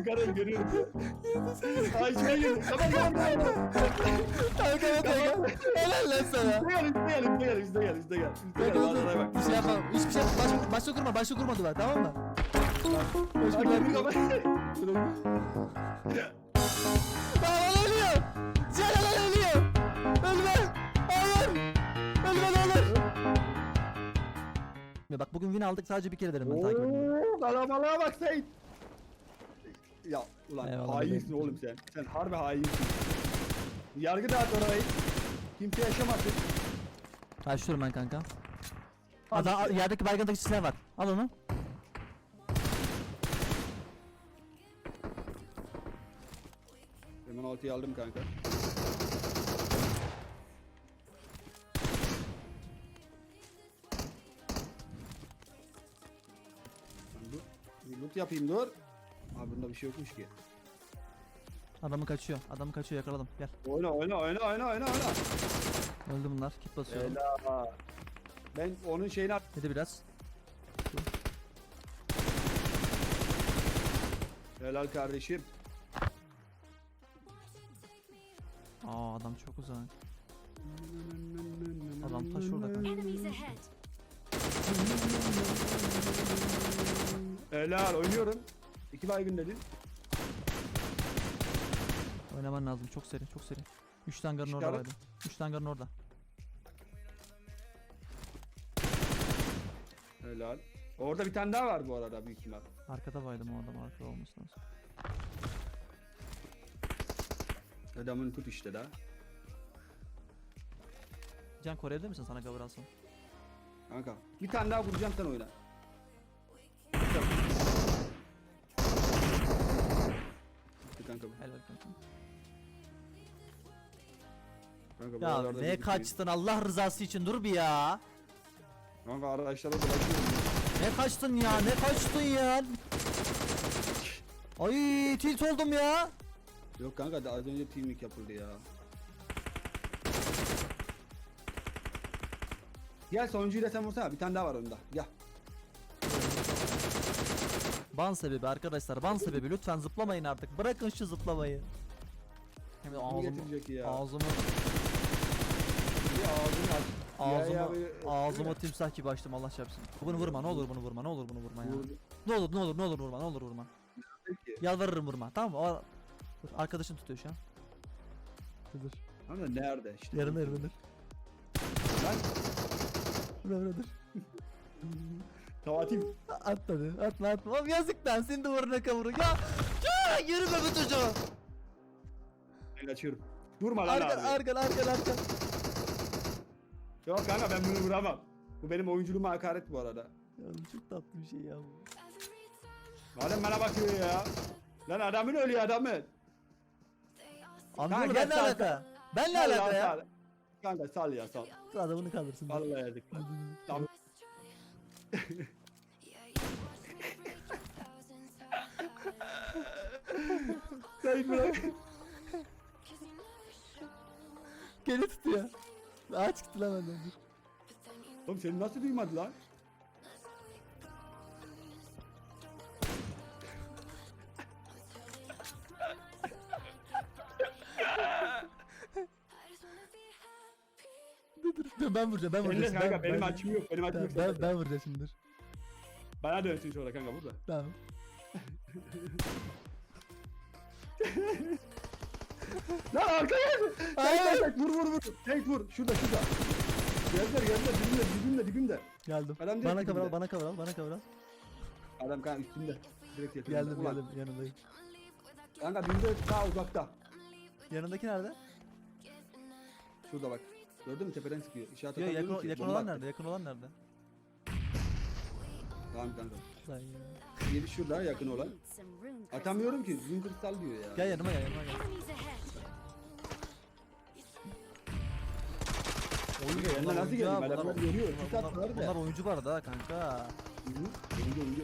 yukarı görüyorum. Ay içime girdi. Tamam tamam tamam. Evet kanka. Helal lan sana. Üste gel üste gel üste gel üste gel üste gel. Gel dur manzaraya dur. bak. Bir şey yapalım. Hiçbir şey yapma. Baş, başta kurma. Başta kurma duvar tamam mı? Baş Hadi kurma. lan ölüyor. Celal ölüyor. Ölme. Hayır. Ölme ne olur. Ya bak bugün win aldık sadece bir kere derim ben takip. Ooo kalabalığa bak Sait. Ya ulan Eyvallah, hainsin oğlum sen. Sen harbi hainsin. Yargı dağıt orayı. Kimse yaşamasın. Başlıyorum ben kanka. Adam yerdeki baygındaki silah var. Al onu. Hemen altıyı aldım kanka. Loot yapayım dur. Bunda bir şey yokmuş ki. Adamı kaçıyor. Adamı kaçıyor yakaladım. Gel. Oyna oyna oyna oyna oyna oyna. Öldü bunlar. Kit basıyorum. Helal. Ben onun şeyini at. Yedi biraz. Helal kardeşim. Aa adam çok uzak. Adam taş orada kanka. Enemies ahead. Helal oynuyorum. İki baygın dedin. Oynaman lazım. Çok seri. Çok seri. 3 tangarın orada vardı. 3 tangarın orada. Helal. Orada bir tane daha var bu arada büyük ihtimal. Arkada baydım o adam arkada olması lazım. Adamın tut işte da. Can koruyabilir misin sana cover alsam? Kanka. Bir tane daha vuracağım sen oyna. Kanka bu. Helal kanka. Kanka Ya ne bir- kaçtın Allah rızası için dur bir ya. Kanka araçlara dolaşıyorum. Ne kaçtın ya ne kaçtın ya. Ay tilt oldum ya. Yok kanka daha az önce teaming yapıldı ya. Gel sonuncuyu da sen vursana bir tane daha var onda. Gel. Ban sebebi arkadaşlar ban sebebi lütfen zıplamayın artık bırakın şu zıplamayı. Hem ağzımı, ya? ağzımı, Bir ağzını aç. ağzımı, Ya, ya, bir- ağzıma timsah gibi açtım Allah çarpsın. Bunu vurma ne olur bunu vurma ne olur bunu vurma ya. Vurdu. Ne olur ne olur ne olur vurma ne olur vurma. Peki. Yalvarırım vurma tamam mı? O... Dur, arkadaşın tutuyor şu an. Dur dur. Ama nerede işte? Yarın yarın dur. Lan Dur dur dur. Tavatim. Atmadı atma atma. Oğlum yazık lan senin duvarına kavurun. Ya, ya yürüme bu çocuğu. Ben kaçıyorum. Vurma lan Arkan abi. arkan arkan arkan. Yok kanka ben bunu vuramam. Bu benim oyunculuğuma hakaret bu arada. Ya oğlum çok tatlı bir şey ya bu. Madem bana bakıyor ya. Lan adamın ölüyor adamın. Abi Kanka gel ne sal, alaka? Ben ne Sal alaka lan, ya? sal. Kanka sal ya sal. Adamını kaldırsın. Vallahi yedik lan. Tamam. Sayın bırak. Geri tutuyor. Aç çıktı lan benden. Oğlum seni nasıl duymadı lan? Dur ben vuracağım ben vuracağım. Eline kanka ben, benim ben, açım yok. Benim açım Ben, yok. ben, zaten. ben vuracağım şimdi dur. Bana dönsün sonra kanka burada. Tamam. Lan arkaya gel. Tek tek vur vur vur. Tek vur. Şurada şurada. Geldiler geldiler dibimde dibimde dibimde. Geldim. Adam Bana cover al bana cover al bana cover al. Adam kanka üstünde. Direkt yakınında. Geldim Ulan, geldim yanındayım. Kanka dibimde daha uzakta. Yanındaki nerede? Şurada bak. Gördün mü tepeden sıkıyor. İşaret atamıyorum yakın, ki, yakın bomba olan nerede? Yakın olan nerede? Tamam kanka. Lan ya. Yeri şurada yakın olan. Atamıyorum ki. Zün kristal diyor ya. Gel yanıma gel yanıma gel. Oyun Kanka, yanına nasıl? Adamlar görüyor. Bunlar, Sis attılar bunlar, da. bunlar oyuncu arada ha kanka. Hı. Oyuncu oyuncu.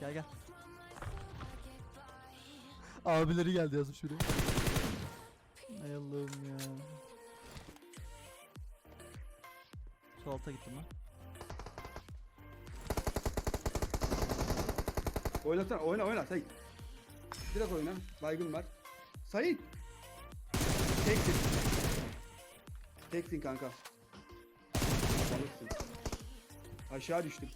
Gel gel. Abileri geldi yazmış şuraya. Sol alta gittim lan. Oynasana oyna oyna Sait. Direkt oyna. Baygın var. Sait. Teksin. Teksin kanka. Aşağı düştüm.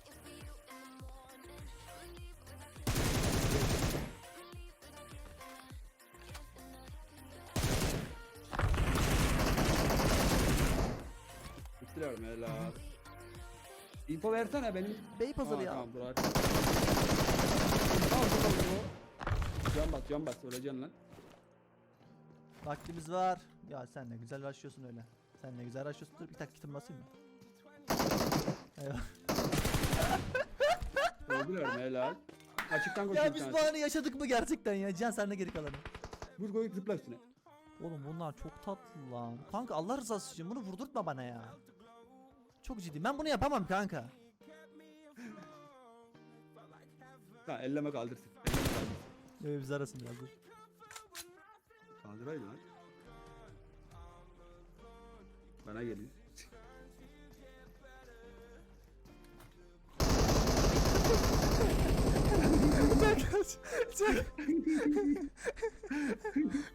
Bitiriyorum helal. Info versene benim. Bey pazarı Aa, ya. Tamam Burak. Tamam tamam tamam. Can bas can bas öleceksin lan. Vaktimiz var. Ya sen ne güzel başlıyorsun öyle. Sen ne güzel başlıyorsun. Dur bir dakika kitim basayım mı? Eyvah. Öldürüyorum helal. Açıktan koşuyor ya bir biz bu tanesi. anı yaşadık mı gerçekten ya? Can sen de geri kalanı. Vur koy zıpla üstüne. Oğlum bunlar çok tatlı lan. Kanka Allah rızası için bunu vurdurtma bana ya. Çok ciddi. Ben bunu yapamam kanka. Ha elleme kaldırsın. Elleme kaldırsın. Yo biz arasın biraz dur. Kaldırayım lan. Bana geliyor.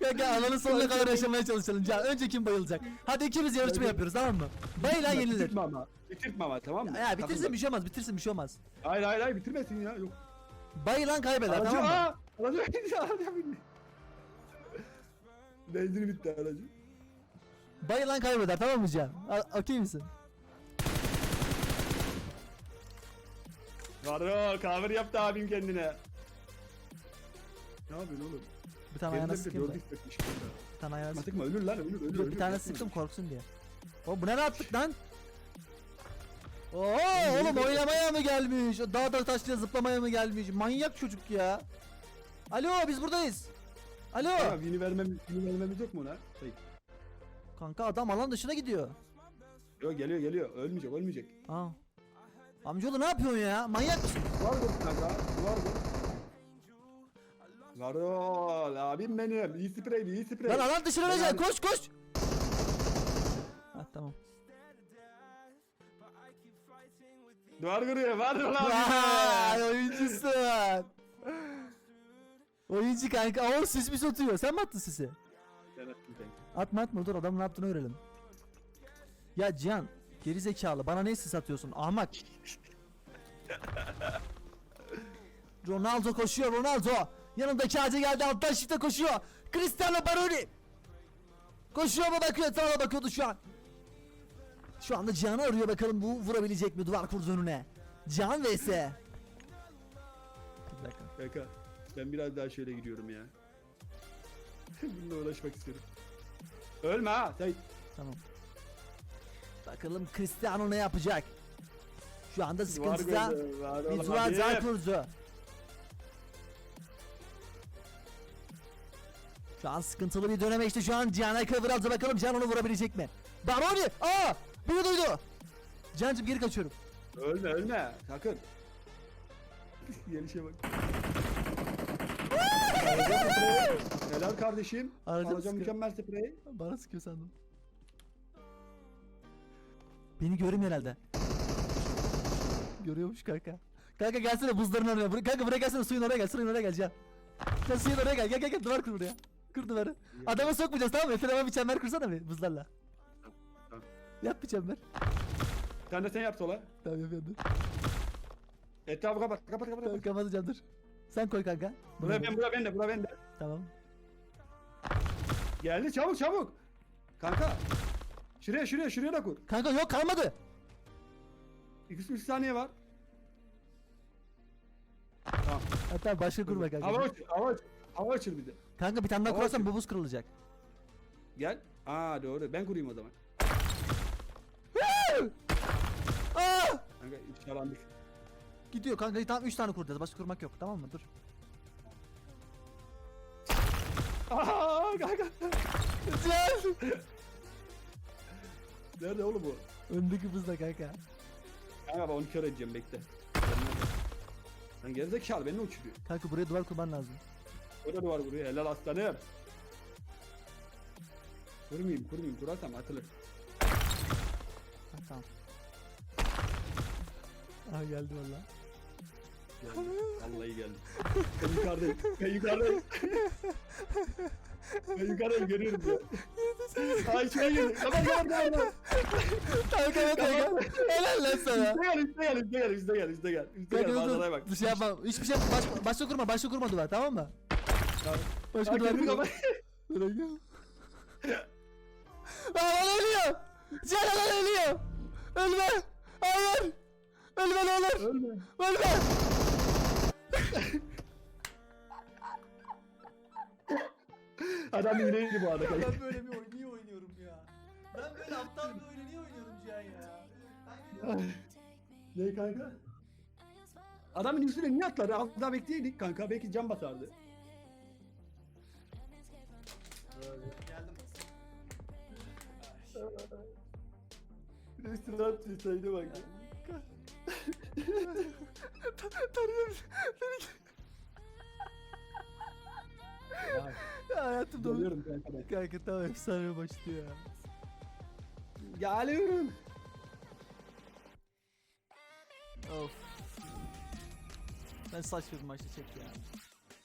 Ya gel alanın sonuna kadar yaşamaya çalışalım. Can önce kim bayılacak? Hadi ikimiz yarışma yapıyoruz tamam mı? Bayılan yenilir. Bitirtme ama. Bitirtme ama tamam mı? Ya, ya bitirsin bir şey olmaz. Bitirsin bir şey olmaz. Hayır hayır hayır bitirmesin ya. Yok. Bayılan kaybeder Aracı tamam mı? aa! Aracı bindi aracı bindi. Benzini bitti aracı. Bayılan kaybeder tamam mı Can? A- Okey misin? Varol kahve yaptı abim kendine. Ne yapıyorsun oğlum? Bir tane ayağına bir de sıkayım da. takmış kanka. Bir tane ayağına sıkayım. sıkma ölür lan ölür ölür. Dur ölür, bir tane sıkma. sıktım korksun diye. O bu ne rahatlık lan? Oo oğlum oynamaya mı gelmiş? Dağda taşlıya zıplamaya mı gelmiş? Manyak çocuk ya. Alo biz buradayız. Alo. Tamam yeni vermem, yeni vermemiz yok mu ona? Hayır. Kanka adam alan dışına gidiyor. Yok geliyor geliyor. Ölmeyecek ölmeyecek. Aa. Amcaoğlu ne yapıyorsun ya? Manyak mısın? Duvar vur kanka. Duvar vur. Varol abim benim. İyi sprey iyi sprey. Lan alan dışına Ben abi- Koş koş. Ha tamam. Duvar kırıyor. Varol Vay abi. oyuncusun. Oyuncu kanka. O sis mi satıyor? Sen mi attın sisi? Sen attın kanka. Atma atma dur adamın ne yaptığını görelim. Ya Cihan geri zekalı bana ne sis atıyorsun ahmak. Ronaldo koşuyor Ronaldo. Yanındaki ağaca geldi alttan şifte koşuyor. Cristiano Baroni. Koşuyor mu bakıyor etrafa bakıyordu şu an. Şu anda Cihan'ı arıyor bakalım bu vurabilecek mi duvar kurdu önüne. Cihan vs. Bir dakika. Kanka ben biraz daha şöyle gidiyorum ya. Bununla uğraşmak istiyorum. Ölme ha. Sen Tamam. Bakalım Cristiano ne yapacak? Şu anda sıkıntıda. Bir duvar daha kurdu. Şu an sıkıntılı bir döneme işte şu an Cihan'a cover aldı bakalım Cihan onu vurabilecek mi? Baroni! Aa! Beni duydu! Cihan'cım geri kaçıyorum. Ölme ölme. Sakın. Gelişe bak. Spreyi. Helal kardeşim. Alacağım Alacağım sprey. mükemmel spreyi. Bana sıkıyor sandım. Beni görmüyor herhalde. Görüyormuş kanka. Kanka gelsene buzların oraya. Bur- Kanka buraya gelsene suyun oraya gel. Suyun oraya gel Cihan. Gel suyun oraya gel. Gel gel gel duvar kur buraya. Kur duvarı. Adama sokmayacağız tamam mı? Etrafına bir çember kursana bir buzlarla. Tamam. Yap bir çember. Sen de sen yap sola. Tamam yapıyorum dur. Etrafı kapat. Kapat kapat. Tamam kapat. kapatacağım dur. Sen koy kanka. Buraya ben buraya ben de buraya ben de. Tamam. Geldi çabuk çabuk. Kanka. Şuraya şuraya şuraya da kur. Kanka yok kalmadı. 2 saniye var. Tamam. Hatta başka kurma kanka. Hava açır, hava açır. Hava açır bir de. Kanka bir tane daha kurarsan açıyor. bu buz kırılacak. Gel. Aa doğru. Ben kurayım o zaman. Aa! Kanka inşalandık. Gidiyor kanka tamam 3 tane kuracağız. Başka kurmak yok tamam mı? Dur. Aa kanka. Cihan! Nerede oğlum bu? Öndeki buzda kanka. Kanka ben onu kör edeceğim bekle. Lan gerizekalı beni uçuruyor. Kanka buraya duvar kurman lazım. Orada duvar vuruyor. Helal aslanım. Kurmayayım kurmayayım. Kurarsam atılır. Ha, tamam. Aha geldi valla. Geldim. Vallahi geldim. Ben yukarıdayım. Ben yukarıdayım. ben yukarıdayım görüyorum ya. Ay şuraya geldim. Tamam tamam tamam. tamam. Kanka evet kanka. Helal lan sana. Üste gel üste gel üste gel üste gel üste gel. Üste gel manzaraya bak. Bir şey yapma. Hiçbir şey yapma. Baş, başka kurma. Başka kurma duvar tamam mı? Başka kurma. kapat. Bırakıyorum. Aa lan ölüyor. Cihan lan ölüyor. Ölme. Hayır. Ölme ne olur. Ölme. Ölme. Adam yürüyüşü bu arada. ben böyle bir oyun niye oynuyorum ya? Ben böyle aptal bir oyunu niye oynuyorum Cihan ya? ne kanka? Adamın üstüne niye atlar? Altına bekleyeydik kanka. Belki can basardı. Üstüne atıyor sayıda bak. Tanıyorum. Ya hayatım dolu. Doluyorum kanka. Kanka tamam efsane başlıyor ya. Geliyorum. Of. Ben saçma bir maçta çek ya.